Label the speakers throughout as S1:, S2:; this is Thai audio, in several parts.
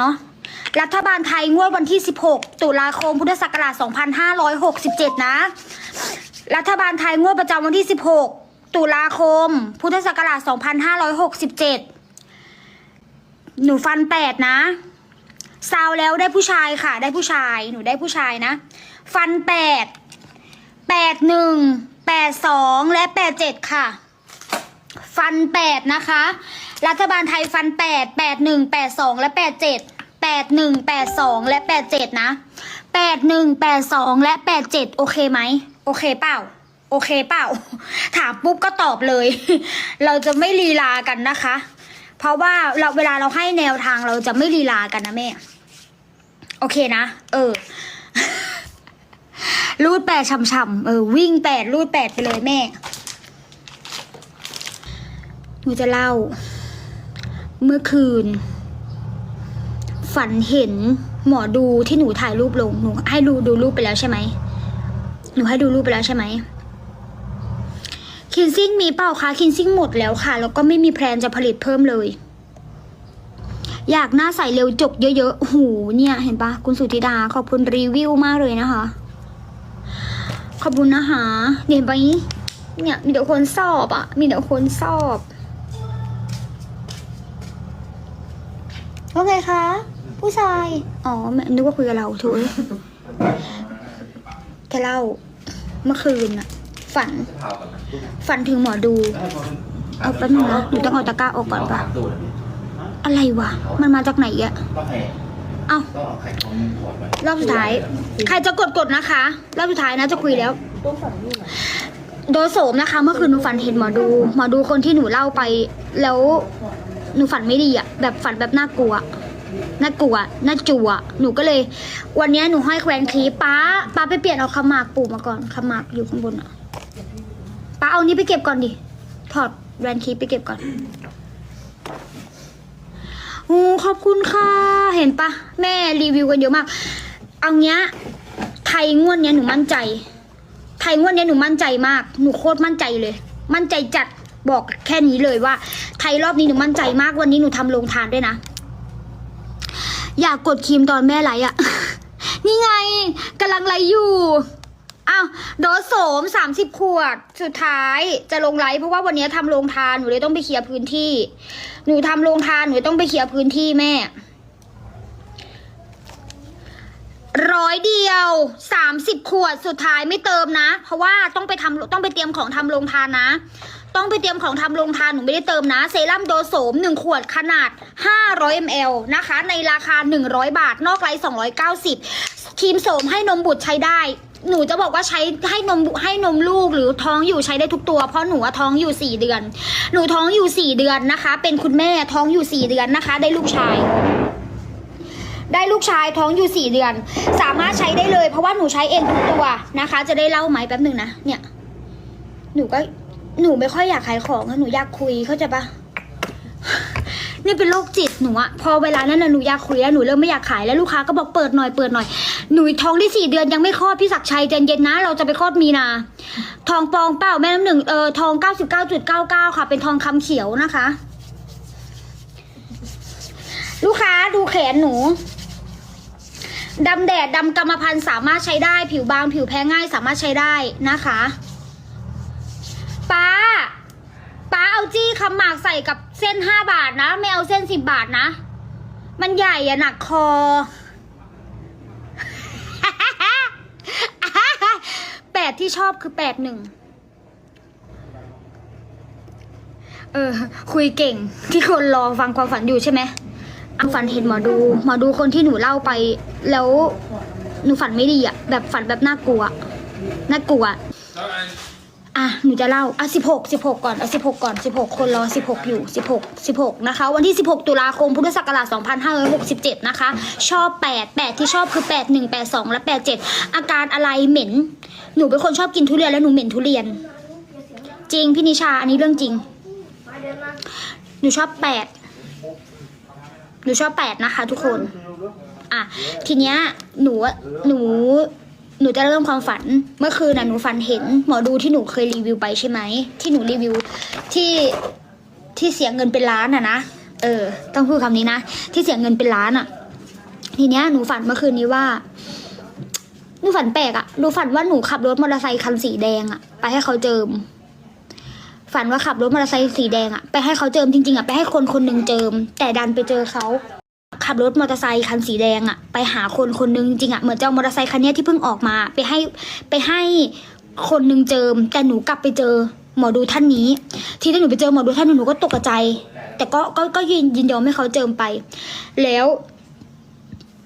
S1: เนาะรัฐบาลไทยงวดวันที่ 16 ตุลาคมพุทธศักราช 2567 นะ รัฐบาลไทยงวดประจำวันที่ 16 ตุลาคม พุทธศักราช 2567 หนูฟันแปดนะซาวแล้วได้ผู้ชายค่ะ ได้ผู้ชาย หนูได้ผู้ชายนะ ฟันแปดแปดหนึ่งแปดสองและแปดเจ็ดค่ะ ฟันแปดนะคะ รัฐบาลไทยฟันแปดแปดหนึ่งแปดสองและแปดเจ็ด แปดหนึ่งแปดสองและแปดเจ็ดนะแปดหนึ่งแปดสองและแปดเจ็ดโอเคไหม โอเคเปล่า โอเคเปล่า ถามปุ๊บก็ตอบเลย เราจะไม่ลีลากันนะคะ เพราะว่าเราเวลาเราให้แนวทางเราจะไม่ลีลากันนะแม่ โอเคนะ เออ รูดแปดช่ำๆเออ วิ่งแปดรูดแปดไปเลยแม่หนูจะเล่า เมื่อคืน ฝันเห็นหมอดูที่หนูถ่ายรูปลง หนูให้ดูดูรูปไปแล้วใช่ไหม หนูให้ดูรูปไปแล้วใช่ไหมคินซิ่งมีเปล่าคะคินซิ่งหมดแล้วค่ะ แล้วก็ไม่มีแพลนจะผลิตเพิ่มเลย อยากหน้าใสเร็วจบเยอะๆ หูเนี่ย เห็นปะคุณสุธิดา ขอบคุณรีวิวมากเลยนะคะ ขอบคุณนะคะเห็นปะเนี่ย มีแต่คนสอบอะมีแต่คนสอบว่าไงคะ ผู้ชาย อ๋อแม่นึกว่าคุยกับเราถูกจะเล่า เมื่อคืนอะฝัน ฝันถึงหมอดู เอาแป๊บนึงนะหนูต้องเอาตะกร้าออกก่อนปะอะไรวะ มันมาจากไหนอะ
S2: ต้องให้
S1: เอ้า
S2: ต้องเอาไข่ของขวดไว้
S1: รอบสุดท้าย ใครจะกดกดนะคะ รอบสุดท้ายนะจะคุยแล้ว โดยโสมนะคะ เมื่อคืนหนูฝันเห็นหมอดู หมอดูคนที่หนูเล่าไป แล้วหนูฝันไม่ดีอะแบบฝันแบบน่ากลัว น่ากลัวน่าจัวหนูก็เลย วันนี้หนูห้อยแควนคลิปป้าป้าไปเปลี่ยนเอาขมากปู่มาก่อนขมากอยู่ข้างบนอะป้าเอานี้ไปเก็บก่อนดิถอดแวนคลิปไปเก็บก่อนโอ้ขอบคุณค่ะ เห็นปะแม่รีวิวกันเยอะมาก เอาเนี้ยไทยงวดเนี้ยหนูมั่นใจ ไทยงวดเนี้ยหนูมั่นใจมาก หนูโคตรมั่นใจเลย มั่นใจจัดบอกแค่นี้เลยว่า ไทยรอบนี้หนูมั่นใจมากวันนี้หนูทำโรงทานด้วยนะ อยากกดครีมตอนแม่ไลฟ์อะนี่ไงกำลังไลอยู่อ้าวโดสโสมสามสิบขวด สุดท้ายจะลงไลฟ์เพราะว่าวันนี้ทำโรงทานหนูเลยต้องไปเคลียร์พื้นที่ หนูทำโรงทานหนูต้องไปเคลียร์พื้นที่แม่ ร้อยเดียวสามสิบขวดสุดท้ายไม่เติมนะ เพราะว่าต้องไปทำต้องไปเตรียมของทำโรงทานนะ ต้องไปเตรียมของทำโรงทานหนูไม่ได้เติมนะ เซรั่มโดโสม1ขวดขนาด 500 ml นะคะ ในราคา 100 บาท นอกไลฟ์290ทีมโสมให้นมบุตรใช้ได้หนูจะบอกว่าใช้ให้นมให้นมลูกหรือท้องอยู่ใช้ได้ทุกตัว เพราะหนูท้องอยู่4เดือน หนูท้องอยู่4เดือนนะคะ เป็นคุณแม่ท้องอยู่4เดือนนะคะ ได้ลูกชาย ได้ลูกชายท้องอยู่ 4 เดือน สามารถใช้ได้เลย เพราะว่าหนูใช้เองทุกตัวนะคะ จะได้เล่าไหมแป๊บหนึ่งนะเนี่ยหนูก็หนูไม่ค่อยอยากขายของหนูอยากคุยเข้าใจปะนี่เป็นโรคจิตหนูอะพอเวลานั้นนะหนูอยากคุยแล้วหนูเริ่มไม่อยากขายแล้วลูกค้าก็บอกเปิดหน่อยเปิดหน่อยหนูท้องได้สี่เดือนยังไม่คลอดพี่ศักชัยใจเย็นนะ เราจะไปคลอดมีนา ทองปองเปล่าแม่น้ำหนึ่งเออทองเก้าสิบเก้าจุดเก้าเก้าค่ะ เป็นทองคำเขียวนะคะ ลูกค้าดูแขนหนู ดำแดดดำกรรมพันธุ์สามารถใช้ได้ ผิวบางผิวแพ้ง่ายสามารถใช้ได้นะคะป้าป้าเอาจี้คำหมากใส่กับเส้นห้าบาทนะไม่เอาเส้นสิบบาทนะ มันใหญ่อะหนักคอ แปดที่ชอบคือแปดหนึ่งเออ คุยเก่งที่คนรอฟังความฝันอยู่ใช่ไหม อาฝันเห็นหมอดูหมอดูคนที่หนูเล่าไป แล้วหนูฝันไม่ดีอะแบบฝันแบบน่ากลัวน่ากลัว อะหนูจะเล่าอะสิบหกสิบหกก่อนเอาสิบหกก่อนสิบหกคนรอสิบหกอยู่สิบหกสิบหกนะคะ วันที่สิบหกตุลาคมพุทธศักราชสองพันห้าร้อยหกสิบเจ็ดนะคะ ชอบแปดแปดที่ชอบคือแปดหนึ่งแปดสองและแปดเจ็ดอาการอะไรเหม็น หนูเป็นคนชอบกินทุเรียนแล้วหนูเหม็นทุเรียน จริงพี่นิชาอันนี้เรื่องจริง หนูชอบแปด หนูชอบแปดนะคะ ทุกคน อะ ทีเนี้ยหนูหนูหนูจะเริ่มความฝันเมื่อคืนน่ะหนูฝันเห็นหมอดูที่หนูเคยรีวิวไปใช่ไหมที่หนูรีวิวที่ที่เสียเงินเป็นล้านอะนะเออ ต้องพูดคำนี้นะที่เสียเงินเป็นล้านอะ ทีเนี้ยหนูฝันเมื่อคืนนี้ว่าหนูฝันแปลกอะหนูฝันว่าหนูขับรถมอเตอร์ไซค์คันสีแดงอะ ไปให้เขาเจิม ฝันว่าขับรถมอเตอร์ไซค์สีแดงอะไปให้เขาเจิมจริงๆอะไปให้คนคนหนึ่งเจิม แต่ดันไปเจอเขาขับรถมอเตอร์ไซคันสีแดงอะไปหาคนคนหนึงจริงอะเหมือนเจะเอามอเตอร์ไซคันนี้ที่เพิ่งออกมา ไปให้ไปให้คนหนึงเจิม แต่หนูกลับไปเจอหมอดูท่านนี้ ทีที่หนูไปเจอหมอดูท่านนี้หนูก็ตกใจ แต่ก็ก็ก็ยินยินยอมให้เขาเจิมไป แล้ว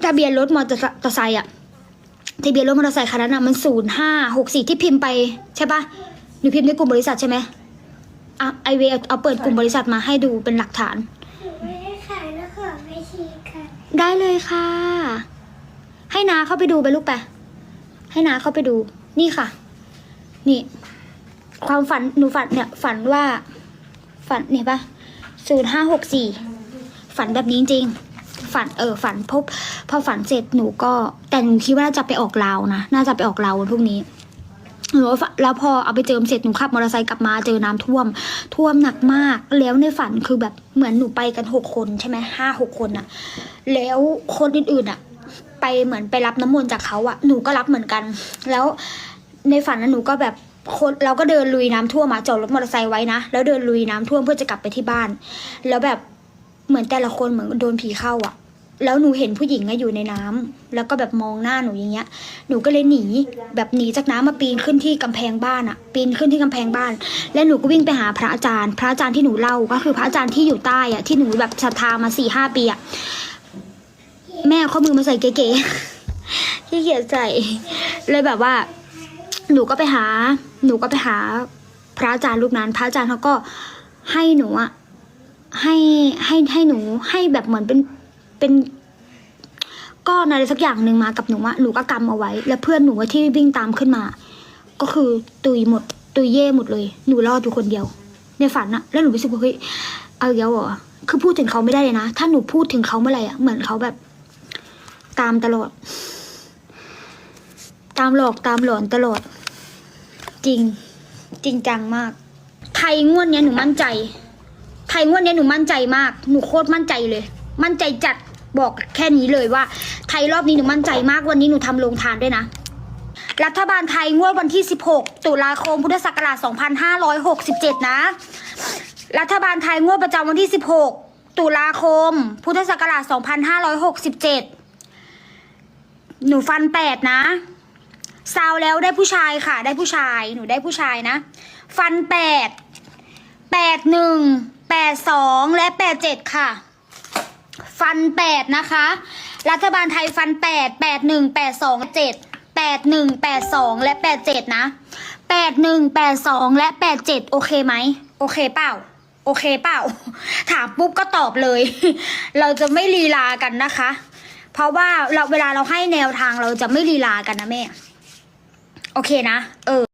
S1: ทะเบียนรถมอเตอร์ไซค์อะทะเบียนรถมอเตอร์ไซค์คันนั้นอะมันศูนย์ห้าหกสี่ที่พิมพ์ไปใช่ปะหนูพิมพ์ในกลุ่มบริษัทใช่ไหม อะไอเวเอาเอาเปิดกลุ่มบริษัทมาให้ดูเป็นหลักฐาน
S2: ไม่ได้ขายแล้วขอไม่ชีค่ะ
S1: ได้เลยค่ะ ให้นาเข้าไปดูไปลูกไป ให้นาเข้าไปดู นี่ค่ะ นี่ ความฝันหนูฝันเนี่ย ฝันว่า ฝันเนี่ยปะศูนย์ห้าหกสี่ฝันแบบนี้จริงๆฝันเออฝันพบพอฝันเสร็จหนูก็แต่หนูคิดว่าน่าจะไปออกลาวนะน่าจะไปออกลาววันพรุ่งนี้ หนูแล้วพอเอาไปเจิมเสร็จหนูขับมอเตอร์ไซค์กลับมาเจอน้ำท่วม ท่วมหนักมาก แล้วในฝันคือแบบเหมือนหนูไปกันหกคนใช่ไหมห้าหกคนอะแล้วคนอื่นๆอะไปเหมือนไปรับน้ำมนต์จากเขาอะหนูก็รับเหมือนกัน แล้วในฝันนั้นหนูก็แบบคนเราก็เดินลุยน้ำท่วมมาจอดรถมอเตอร์ไซค์ไว้นะแล้วเดินลุยน้ำท่วมเพื่อจะกลับไปที่บ้าน แล้วแบบเหมือนแต่ละคนเหมือนโดนผีเข้าอะ แล้วหนูเห็นผู้หญิงอะอยู่ในน้ำแล้วก็แบบมองหน้าหนูอย่างเงี้ย หนูก็เลยหนีแบบหนีจากน้ำมาปีนขึ้นที่กำแพงบ้านอะปีนขึ้นที่กำแพงบ้าน แล้วหนูก็วิ่งไปหาพระอาจารย์ พระอาจารย์ที่หนูเล่าก็คือพระอาจารย์ที่อยู่ใต้อะที่หนูแบบศรัทธามาสี่ห้าปีอะแม่ข้อมือมาใส่เก๋ๆขี้เกียจใส่เลยแบบว่า หนูก็ไปหา หนูก็ไปหา พระอาจารย์รูปนั้น พระอาจารย์เขาก็ให้หนูอะให้ให้ให้หนูให้แบบเหมือนเป็น เป็นก้อนอะไรสักอย่างหนึ่งมากับหนูอะหนูก็กำเอาไว้ แล้วเพื่อนหนูที่วิ่งตามขึ้นมา ก็คือตุยหมด ตุยเย่หมดเลย หนูรอดอยู่คนเดียว ในฝันอะแล้วหนูรู้สึกว่าเฮ้ยเอาอีกแล้วเหรอคือพูดถึงเขาไม่ได้เลยนะ ถ้าหนูพูดถึงเขาเมื่อไหร่อะเหมือนเขาแบบ ตามตลอด ตามหลอกตามหลอนตลอด จริง จริงจังมาก ไทยงวดเนี้ยหนูมั่นใจ ไทยงวดเนี้ยหนูมั่นใจมาก หนูโคตรมั่นใจเลย มั่นใจจัด บอกแค่นี้เลยว่า ไทยรอบนี้หนูมั่นใจมากวันนี้หนูทำโรงทานด้วยนะ รัฐบาลไทยงวดวันที่ 16 ตุลาคมพุทธศักราช2567 นะ รัฐบาลไทยงวดประจำวันที่ 16 ตุลาคม พุทธศักราช2567 หนูฟันแปดนะซาวแล้วได้ผู้ชายค่ะ ได้ผู้ชายหนูได้ผู้ชายนะ ฟันแปดแปดหนึ่งแปดสองและแปดเจ็ดค่ะ ฟันแปดนะคะ รัฐบาลไทยฟันแปดแปดหนึ่งแปดสองเจ็ดแปดหนึ่งแปดสองและแปดเจ็ดนะแปดหนึ่งแปดสองและแปดเจ็ดโอเคไหมโอเคเปล่าโอเคเปล่า ถามปุ๊บก็ตอบเลย เราจะไม่ลีลากันนะคะ เพราะว่าเราเวลาเราให้แนวทางเราจะไม่ลีลากันนะแม่ โอเคนะ เออ